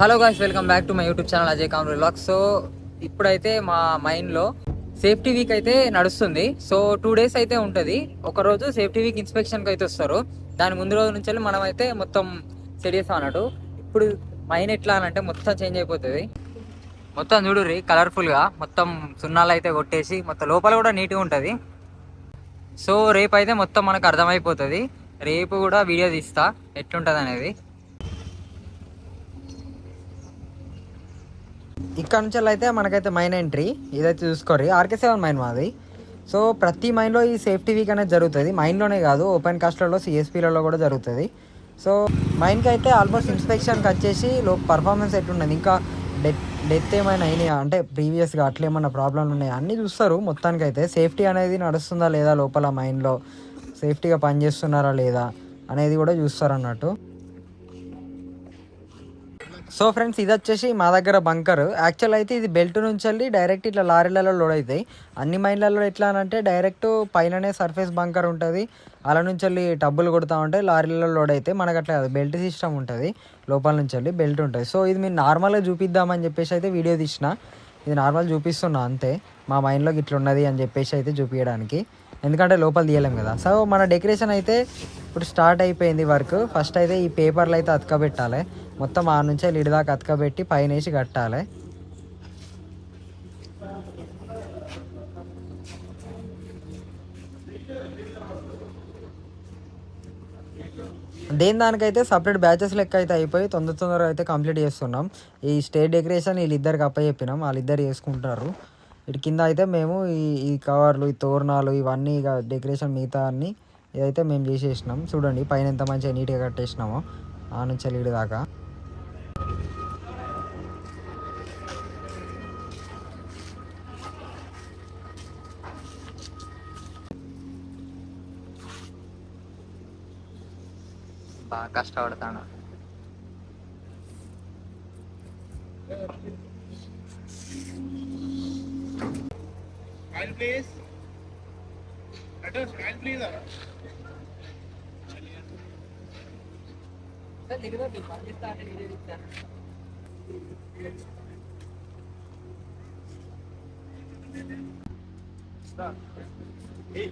Hello guys welcome back to my YouTube channel Ajay calm relax so ఇప్పుడైతే మా మైండ్లో safety week అయితే నడుస్తుంది. సో టూ డేస్ అయితే ఉంటుంది. ఒక రోజు సేఫ్టీ వీక్ ఇన్స్పెక్షన్కి అయితే వస్తారు. దాని ముందు రోజు నుంచి మనం అయితే మొత్తం సెట్ చేస్తాం అన్నట్టు. ఇప్పుడు మైండ్ ఎట్లా అంటే మొత్తం చేంజ్ అయిపోతుంది. మొత్తం చూడుర్రి కలర్ఫుల్గా మొత్తం సున్నాలు అయితే కొట్టేసి మొత్తం లోపల కూడా నీట్గా ఉంటుంది. సో రేపు అయితే మొత్తం మనకు అర్థమైపోతుంది. రేపు కూడా వీడియో తీస్తా. ఎట్లుంటుంది అనేది ఇక్కడ నుంచి అయితే మనకైతే మైన్ ఎంట్రీ ఇదైతే చూసుకోరు ఆర్కే సెవెన్ మైన్ మాది. సో ప్రతి మైన్లో ఈ సేఫ్టీ వీక్ అనేది జరుగుతుంది. మైన్లోనే కాదు ఓపెన్ కాస్ట్లలో సిఎస్పీలలో కూడా జరుగుతుంది. సో మైన్కి అయితే ఆల్మోస్ట్ ఇన్స్పెక్షన్కి వచ్చేసి లో పర్ఫార్మెన్స్ ఎట్లున్నది? ఇంకా డెత్ డెత్ ఏమైనా అయినాయా? అంటే ప్రీవియస్గా అట్లా ఏమైనా ప్రాబ్లంలు ఉన్నాయా? అన్నీ చూస్తారు మొత్తానికైతే సేఫ్టీ అనేది నడుస్తుందా లేదా లోపల మైండ్లో సేఫ్టీగా పనిచేస్తున్నారా లేదా? అనేది కూడా చూస్తారు అన్నట్టు. సో ఫ్రెండ్స్ ఇది వచ్చేసి మా దగ్గర బంకర్. యాక్చువల్ అయితే ఇది బెల్ట్ నుంచి వెళ్ళి డైరెక్ట్ ఇట్లా లారీలలో లోడ్ అవుతాయి అన్ని మైన్లలో ఎట్లా అని అంటే డైరెక్ట్ పైననే సర్ఫేస్ బంకర్ ఉంటుంది. అలా నుంచి వెళ్ళి టబ్బులు కొడతా ఉంటాయి లారీలలో లోడ్ అయితే మనకు అట్లా బెల్ట్ సిస్టమ్ ఉంటుంది. లోపల నుంచి వెళ్ళి బెల్ట్ ఉంటుంది. సో ఇది మీరు నార్మల్గా చూపిద్దామని చెప్పేసి అయితే వీడియో తీసిన. ఇది నార్మల్ చూపిస్తున్నా అంతే. మా మైండ్లోకి ఇట్లున్నది అని చెప్పేసి అయితే చూపించడానికి ఎందుకంటే లోపల తీయలేం కదా. సో మన డెకరేషన్ అయితే ఇప్పుడు స్టార్ట్ అయిపోయింది వర్క్. ఫస్ట్ అయితే ఈ పేపర్లు అయితే అతకబెట్టాలి. మొత్తం ఆ నుంచే లిడ్ దాకా అతకబెట్టి పైన వేసి కట్టాలి. దేని దానికైతే సపరేట్ బ్యాచెస్ లెక్క అయితే అయిపోయి తొందర తొందరగా అయితే కంప్లీట్ చేస్తున్నాం. ఈ స్టేట్ డెకరేషన్ వీళ్ళిద్దరికి అప్ప చెప్పినాం వాళ్ళిద్దరు చేసుకుంటారు. ఇటు కింద అయితే మేము ఈ ఈ కవర్లు ఈ తోరణాలు ఇవన్నీ ఇక డెకరేషన్ మిగతా అన్ని ఇదైతే మేము చేసేసినాం. చూడండి పైన ఎంత మంచిగా నీట్గా కట్టేసినామో. ఆ నుంచి దాకా. కష్టపడతాను Smile please. Better smile please. uh. Hey.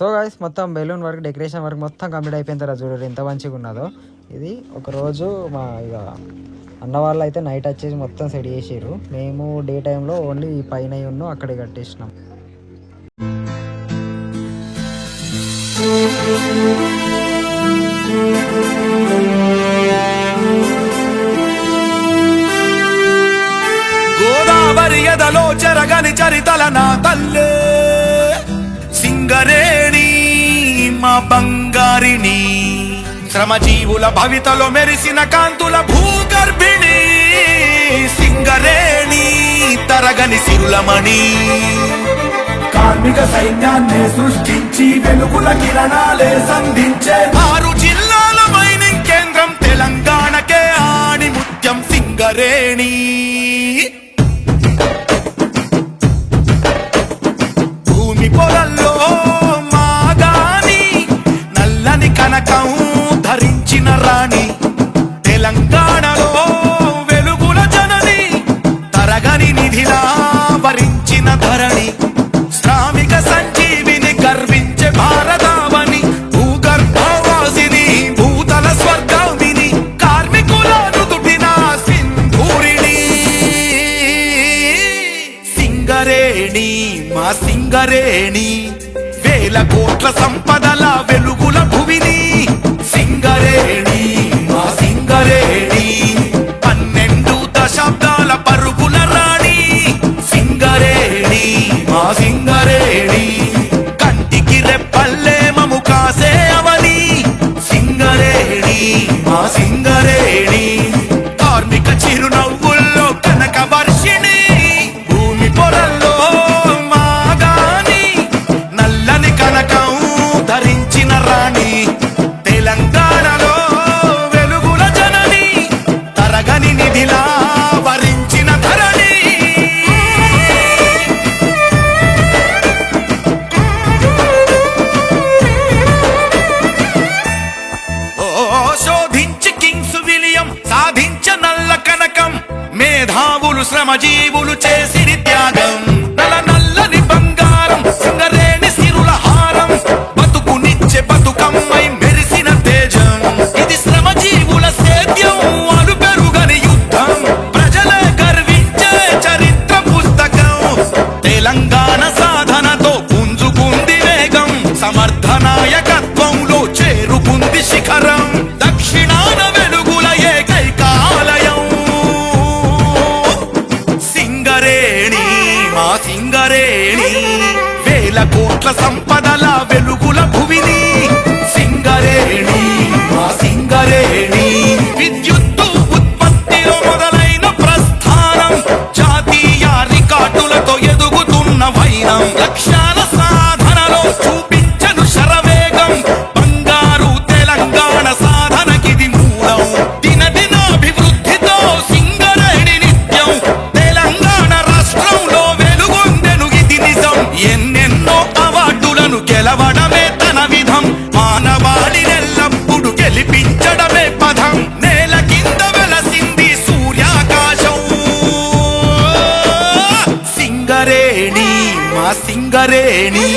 So guys మొత్తం బెలూన్ వర్క్ డెకరేషన్ వర్క్ మొత్తం కంప్లీట్ అయిపోయిన తర్వాత చూడండి ఎంత మంచిగా ఉన్నదో. ఇది ఒకరోజు మా ఇక అన్న వాళ్ళు అయితే నైట్ వచ్చేసి మొత్తం సెట్ చేసారు మేము డే టైంలో ఓన్లీ ఈ పైన ఉన్నాం అక్కడే కట్టేసినాం. గోదావరి ఎదలో చెరగని చరితల నా తల్లే. బంగారిని శ్రమజీవుల భవితలో మెరిసిన కాంతుల భూగర్భిణి. సింగరేణి తరగని సిరులమణి. కార్మిక సైన్యాన్ని సృష్టించి వెలుగుల కిరణాలే సంధించే ఆరు జిల్లాల మైనింగ్ కేంద్రం తెలంగాణకే ఆణి ముత్యం సింగరేణి. సింగరేణి వేల కోట్ల సంపదల వెలుగుల భువిని సింగరే మహాబులు శ్రమజీవులు చేసిరి త్యాగం. సింగరేణి వేల కోట్ల సంపదల వెలుగుల భువిని సింగరేణి. సింగరేణి.